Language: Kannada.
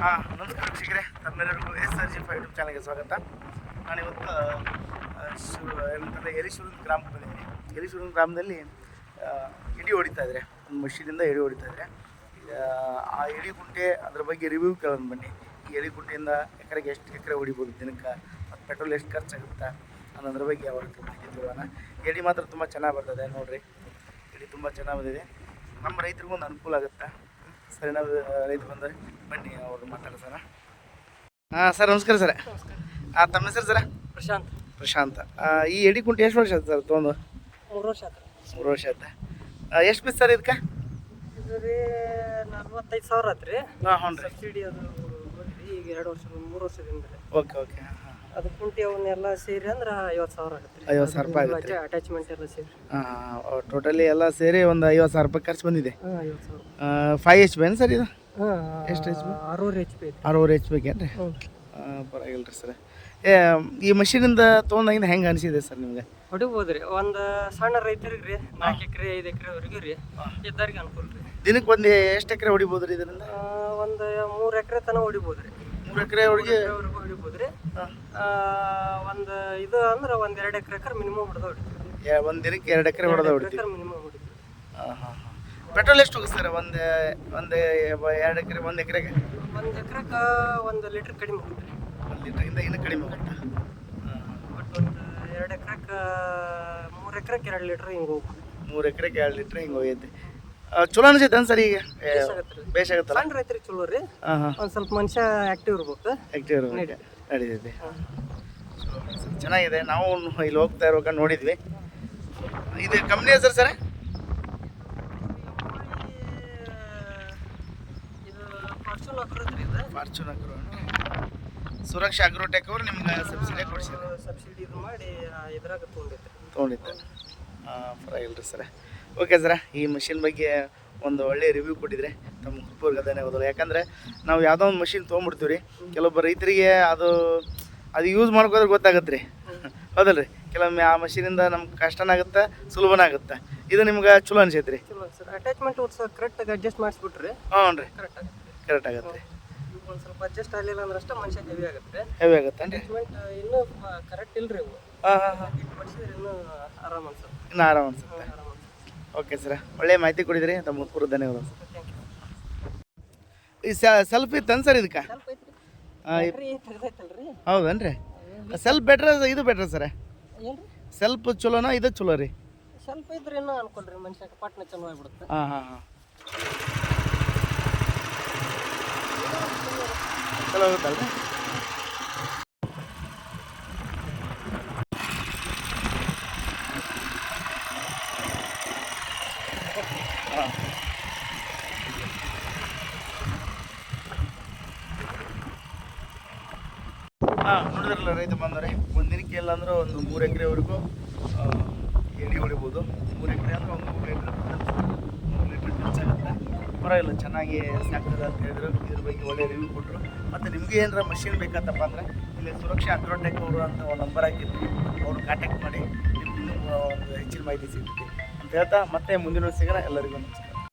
ಹಾಂ ನಮಸ್ಕಾರ ವೀಕ್ಷಕರೇ. ತಮ್ಮೆಲ್ಲರಿಗೂ S R G five YouTube ಚಾನಲ್ಗೆ ಸ್ವಾಗತ ನಾನಿವತ್ತು ಶು ಏನಂತಂದರೆ ಎಲಿಶೂರು ಗ್ರಾಮಕ್ಕೆ ಬಂದಿದ್ದೀನಿ ಗ್ರಾಮದಲ್ಲಿ ಇಡಿ ಹೊಡಿತಾ ಇದ್ದಾರೆ. ಒಂದು ಮಷೀನಿಂದ ಎಡಿ ಹೊಡಿತಾ ಇದ್ದಾರೆ. ಆ ಎಡಿ ಗುಂಟೆ ಅದ್ರ ಬಗ್ಗೆ ರಿವ್ಯೂ ಕೇಳೋಣ ಬನ್ನಿ. ಈ ಎಡಿ ಗುಂಟೆಯಿಂದ ಎಕರೆಗೆ ಎಷ್ಟು ಎಕರೆ ಹೊಡಿಬೋದು ದಿನಕ್ಕೆ? ಮತ್ತು ಪೆಟ್ರೋಲ್ ಎಷ್ಟು ಖರ್ಚಾಗುತ್ತಾ? ಅನ್ನೋದ್ರ ಬಗ್ಗೆ ಯಾವ ತಿಳ್ಕೊಳ್ಳೋಣ. ಎಡಿ ಮಾತ್ರ ತುಂಬ ಚೆನ್ನಾಗಿ ಬರ್ತದೆ, ನೋಡಿರಿ. ಎಡಿ ತುಂಬ ಚೆನ್ನಾಗಿ ಬಂದಿದೆ. ನಮ್ಮ ರೈತರಿಗೂ ಒಂದು ಅನುಕೂಲ ಆಗುತ್ತೆ? ಸರಿ ನಾವು ರೈತರು ಬಂದರೆ ಬನ್ನಿ ಅವರು ಸರ. ಹಾಂ ಸರ್ ನಮಸ್ಕಾರ ಸರ್. ಹಾಂ ತಮ್ಮ ಹೆಸರು ಸರ? ಪ್ರಶಾಂತ್. ಪ್ರಶಾಂತ್. ಈ ಎಡಿ ಕುಂಟೆ ಎಷ್ಟು ವರ್ಷ ಆಯ್ತು ಸರ್ ತೊಗೊಂಡು? ಮೂರು ವರ್ಷ ಆಯ್ತು. ಮೂರು ವರ್ಷ ಆಯ್ತಾ? ಎಷ್ಟು ಪೀಸ್ ಸರ್ ಇದಕ್ಕೆ? ಇದು ರೀ ನಲ್ವತ್ತೈದು ಸಾವಿರ ಆಯ್ತು ರೀ. ಹಾಂ ಹ್ಞೂ ರೀ. ಸಬ್ಸಿಡಿ ಅದು ಈಗ ಎರಡು ವರ್ಷ ಮೂರು ವರ್ಷದಿಂದ ಓಕೆ ಓಕೆ. ಅದು ಕುಂಟಿ ಅವನ್ನೆಲ್ಲ ಸೇರಿ ಅಂದ್ರೆ ಐವತ್ತು ಸಾವಿರ ಆಗುತ್ತೆ ರೀ. ಐವತ್ತು ಸಾವಿರ ರೂಪಾಯಿ ಆಗುತ್ತೆ ಅಟ್ಯಾಚ್ಮೆಂಟ್ ಎಲ್ಲ ಸೇರಿ. ಹಾಂ ಟೋಟಲಿ ಎಲ್ಲ ಸೇರಿ ಒಂದು ಐವತ್ತು ಸಾವಿರ ರೂಪಾಯಿ ಖರ್ಚು ಬಂದಿದೆ. ಹಾಂ ಐವತ್ತು ಸಾವಿರ. ಫೈವ್ ಎಚ್ ಪಿ ಏನು ಸರ್ ಇದು? ಎಷ್ಟು ಎಚ್ ಪಿ ಆರೂರು ಎಚ್ ಪಿ ಆರೂವರೆ ಎಚ್ ಬೇಕೇನು ರೀ ಹ್ಞೂ ಪರವಾಗಿಲ್ಲ ರೀ ಸರ್. ಏ ಈ ಮಷೀನಿಂದ ತೊಗೊಂಡಾಗಿಂದ ಹೆಂಗೆ ಅನಿಸಿದೆ ಸರ್ ನಿಮಗೆ? ಹೊಡಿಬೋದು ರೀ. ಒಂದು ಸಣ್ಣ ರೈತರಿಗೆ ರೀ ನಾಲ್ಕು ಎಕರೆ ಐದು ಎಕರೆವರೆಗೂ ರೀ ಇದ್ದವ್ರಿಗೆ ಅನುಕೂಲ ರೀ. ದಿನಕ್ಕೆ ಒಂದು ಎಷ್ಟು ಎಕರೆ ಹೊಡಿಬೋದು ರೀ ಇದರಿಂದ? ಒಂದು ಮೂರು ಎಕರೆ ತನಕ ಹೊಡಿಬೋದು ರೀ. ಎಕರೆ ಅವ್ರಿಗೆ? ಎಕರೆವರೆಗೂ ಹೊಡಿಬೋದು ರೀ ಒಂದು ಇದು ಅಂದ್ರೆ ಒಂದು ಎರಡು ಎಕರೆ ಮಿನಿಮಮ್ ಹೊಡೆದ ಹೊಡಿತೀವಿ. ಒಂದು ದಿನಕ್ಕೆ ಎರಡು ಎಕರೆ ಹೊಡೆದ ಹೊಡಿತೀವಿ. ಮಿನಿಮಮ್ ಹೊಡಿತೀವಿ. ಹಾಂ ಹಾಂ ಹಾಂ. ಪೆಟ್ರೋಲ್ ಎಷ್ಟು ಹೋಗುತ್ತೆ ಸರ್ ಒಂದು ಒಂದು ಎರಡು ಎಕರೆ ಒಂದು ಎಕರೆಗೆ? ಒಂದು ಎಕರೆಗೆ ಒಂದು ಲೀಟ್ರ್ ಕಡಿಮೆ ಹೋಗುತ್ತೆ ಒಂದು ಲೀಟ್ರಿಂದ ಇನ್ನೂ ಕಡಿಮೆ ಹೋಗುತ್ತೆ ಬಟ್ ಒಂದು ಎರಡು ಎಕರೆಗೆ ಮೂರು ಎಕರೆಗೆ ಎರಡು ಲೀಟ್ರ್ ಹಿಂಗೆ ಹೋಗುತ್ತೆ. ಮೂರು ಎಕರೆಗೆ ಎರಡು ಲೀಟ್ರ್ ಹಿಂಗೆ ಹೋಗೈತಿ. ಚಲೋ ಅನಿಸೈತೆ ಸರ್ ಈಗ? ರೀ. ಬೇಸಾಗುತ್ತಲ್ಲ ಸಣ್ಣ ರೈತರಿಗೆ ಚಲೋ ರೀ. ಹಾಂ ಹಾಂ. ಒಂದು ಸ್ವಲ್ಪ ಮನುಷ್ಯ ಆಕ್ಟಿವ್ ಇರ್ಬೇಕು. ಆ್ಯಕ್ಟಿವ್ ಇರಬೇಕು. ನಡೀತೈತಿ. ಚೆನ್ನಾಗಿದೆ. ನಾವು ಇಲ್ಲಿ ಹೋಗ್ತಾ ಇರುವಾಗ ನೋಡಿದ್ವಿ. ಇದು ಕಂಪ್ನಿ ಹೆಸರು ಸರ್? ಇದು ಫಾರ್ಚೂನ್ ಹಾಕಿರೋದ್ರಿ ಇದು. ಫಾರ್ಚೂನ್ ಅಗ್ರೋ ಸುರಕ್ಷಾ ಅಗ್ರೋಟೆಕ್ ಅವ್ರು ನಿಮ್ಗೆ ಸಬ್ಸಿಡಿ ಕೊಡ್ಸಿದ್ರು. ಸಬ್ಸಿಡಿ ಇದು ಮಾಡಿ ಇದ್ರಾಗ ತೊಗೊಂಡಿದ್ದೆ. ತೊಗೊಂಡಿದ್ದೆ. ಪರವಾಗಿಲ್ಲ ರೀ ಸರ. ಓಕೆ ಸರ ಈ ಮಷಿನ್ ಬಗ್ಗೆ ಒಂದು ಒಳ್ಳೆಯ ರಿವ್ಯೂ ಕೊಟ್ಟಿದ್ರೆ ತಮ್ಮ ಕೃಪೂರ್ಗೆ ಧನ್ಯವಾದಗಳು ಯಾಕಂದರೆ ನಾವು ಯಾವುದೋ ಒಂದು ಮಷಿನ್ ತೊಗೊಂಬಿಡ್ತೀವಿ ರೀ. ಕೆಲವೊಬ್ಬ ರೈತರಿಗೆ ಅದು ಅದು ಯೂಸ್ ಮಾಡ್ಕೋದ್ರೆ ಗೊತ್ತಾಗತ್ತೆ ರೀ. ಹೌದಲ್ಲ ರೀ ಕೆಲವೊಮ್ಮೆ ಆ ಮಷೀನಿಂದ ನಮ್ಗೆ ಕಷ್ಟನಾಗುತ್ತೆ ಸುಲಭನಾಗುತ್ತೆ ಇದು ನಿಮ್ಗೆ ಚಲೋ ಅನ್ಸೈತೆ ರೀ. ಅಟ್ಯಾಚ್ಮೆಂಟ್ ಕರೆಕ್ಟ್ ಕರೆಕ್ಟಾಗಿ ಅಡ್ಜಸ್ಟ್ ಮಾಡಿಸ್ಬಿಟ್ರಿ ಹ್ಞೂ ರೀ ಕರೆಕ್ಟ್ ಆಗುತ್ತೆ. ಕರೆಕ್ಟ್ ಆಗುತ್ತೆ. ಒಂದು ಸ್ವಲ್ಪ ಅಡ್ಜಸ್ಟ್ ಆಗಲಿಲ್ಲ ಅಂದ್ರೆ ಅಷ್ಟೇ ಮನುಷ್ಯ ಹೆವಿ ಆಗುತ್ತೆ. ಹೆವಿ ಆಗುತ್ತೆ ಅಟ್ಯಾಚ್ಮೆಂಟ್ ಇನ್ನೂ ಕರೆಕ್ಟ್ ಇಲ್ರಿ ಇವು ಹಾಂ ಹಾಂ ಹಾಂ. ಆರಾಮ ಅನ್ಸುತ್ತೆ. ಇನ್ನು ಆರಾಮ ಅನ್ಸುತ್ತೆ. ಓಕೆ ಸರ್ ಒಳ್ಳೆಯ ಮಾಹಿತಿ ಕೊಡಿದ್ರಿ ತಮ್ಮ ಪೂರ್ವ ಧನ್ಯವಾದ ಈ ಸೆಲ್ಫಿ ಇತ್ತು ಸರ್ ಇದಕ್ಕೆ? ಸ್ವಲ್ಪ ಹೌದನ್ರಿ? ಸೆಲ್ಫ್ ಬೆಟ್ರ ಇದು ಬೆಟ್ರ ಸರ್ ಸ್ವಲ್ಪ ಸೆಲ್ಫ್ ಚಲೋನಾ ಇದು ಚಲೋ ರೀ? ಸ್ವಲ್ಪ ಇದ್ರೆ ಅನ್ಕೊಂಡ್ರಿ ಅನ್ಕೊಳ್ರಿ ಮನುಷ್ಯ ಪಟ್ನ ಚಲೋ ಆಗ್ಬಿಡುತ್ತೆ. ಹಾಂ ಹಾಂ ಹಾಂ. ಚಲೋ ಆಗುತ್ತಲ್ರಿ? ಹಾಂ, ನೋಡಿದ್ರಲ್ಲ ರೈತ ಬಂದರೆ. ಒಂದಿನಕ್ಕೆ ದಿನಕ್ಕೆ ಅಂದ್ರೆ ಒಂದು ಮೂರು ಎಕರೆವರೆಗೂ ಎಣ್ಣೆ ಹೊಡಿಬೋದು. ಮೂರು ಎಕರೆ ಅಂದ್ರೆ ಒಂದು ಮೂರು ಲೀಟ್ರ್ ಮೂರು ಲೀಟ್ರ್ ಖರ್ಚಾಗುತ್ತೆ ಪರವಾಗಿಲ್ಲ, ಚೆನ್ನಾಗಿ ಸಾಕ್ತದೆ ಅಂತ ಹೇಳಿದ್ರು. ಇದ್ರ ಬಗ್ಗೆ ಒಳ್ಳೆ ರಿವ್ಯೂ ಕೊಟ್ಟರು ಮತ್ತು ನಿಮಗೆ ಏನಾರ ಮಷಿನ್ ಬೇಕಂತಪ್ಪ ಅಂದರೆ, ಇಲ್ಲಿ ಸುರಕ್ಷಾ ಅಗ್ರೋಟೆಕ್ ಅವರು ಅಂತ ಒಂದು ನಂಬರ್ ಹಾಕಿರ್ತೀವಿ ಅವ್ರು ಕಾಂಟ್ಯಾಕ್ಟ್ ಮಾಡಿ ಒಂದು ಹೆಚ್ಚಿನ ಮಾಹಿತಿ ಸಿಗ್ತದೆ ಅಂತ ಹೇಳ್ತಾ ಮತ್ತೆ ಮುಂದಿನ ಸಿಗೋಣ. ಎಲ್ಲರಿಗೂ ನಮಸ್ಕಾರ.